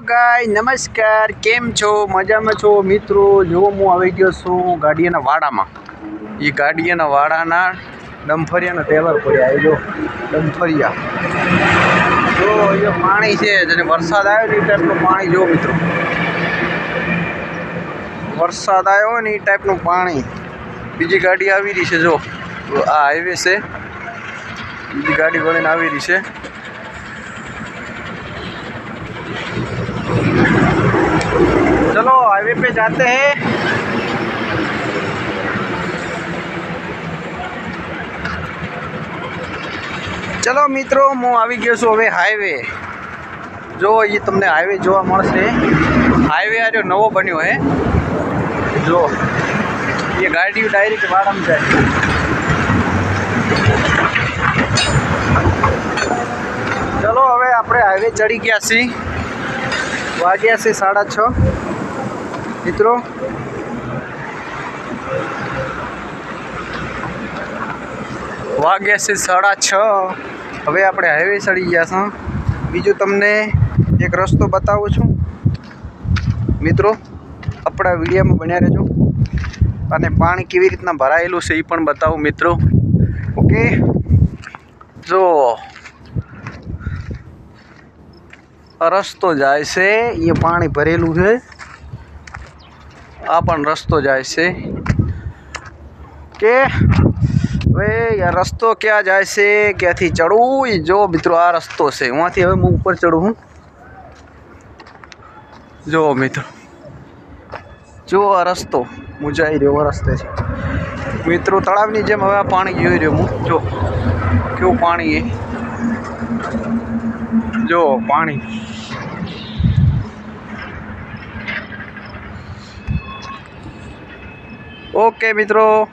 ગાય, નમસ્કાર. કેમ છો? મજામાં છો? મિત્રો, જો હું આવી ગયો છું ગાડીયાના વાડામાં. એ ગાડીયાના વાડાના ડમફરિયાના તહેવાર પડ્યા એ જો ડમફરિયા. જો અહીંયા પાણી છે જેને વરસાદ આવ્યો ને એ ટાઈપનું પાણી જો મિત્રો. વરસાદ આવ્યો ને એ ટાઈપનું પાણી. બીજી ગાડી આવી રહી છે જો. આ હાઈવે છે. બીજી ગાડી વળીને આવી રહી છે. हाईवे पे जाते हैं ચલો મિત્રો હું આવી ગયો છું હવે હાઈવે જો એ તમને હાઈવે જોવા મળશે હાઈવે આ રહ્યો નવો બન્યો હે જો એ ગાડીઓ ડાયરેક્ટ વાળામાં જાય ચલો હવે આપણે હાઈવે ચડી ગયા છીએ વાગ્યા છે સાડા છ મિત્રો. વાગ્યા છે સાડા છ. હવે આપણે હાઈવે ચડી ગયા છો બીજું તમને એક રસ્તો બતાવું છું. મિત્રો, આપણા વિડીયોમાં બન્યા રહેજો. અને પાણી કેવી રીતના ભરાયેલું છે એ પણ બતાવું, મિત્રો. ઓકે? જો રસ્તો જાય છે એ પાણી ભરેલું છે. આ પણ રસ્તો જાય છે. કે હવે રસ્તો ક્યાં જાય છે, ક્યાંથી ચડવું એ જો મિત્રો આ રસ્તો છે. ઉમાંથી હવે હું ઉપર ચડું હું જો મિત્રો, જો આ રસ્તો હું જઈ રહ્યો રસ્તે છે. મિત્રો, તળાવની જેમ હવે આ પાણી જોઈ રહ્યો હું. જો, કેવું પાણી એ જો, પાણી. ઓકે મિત્રો.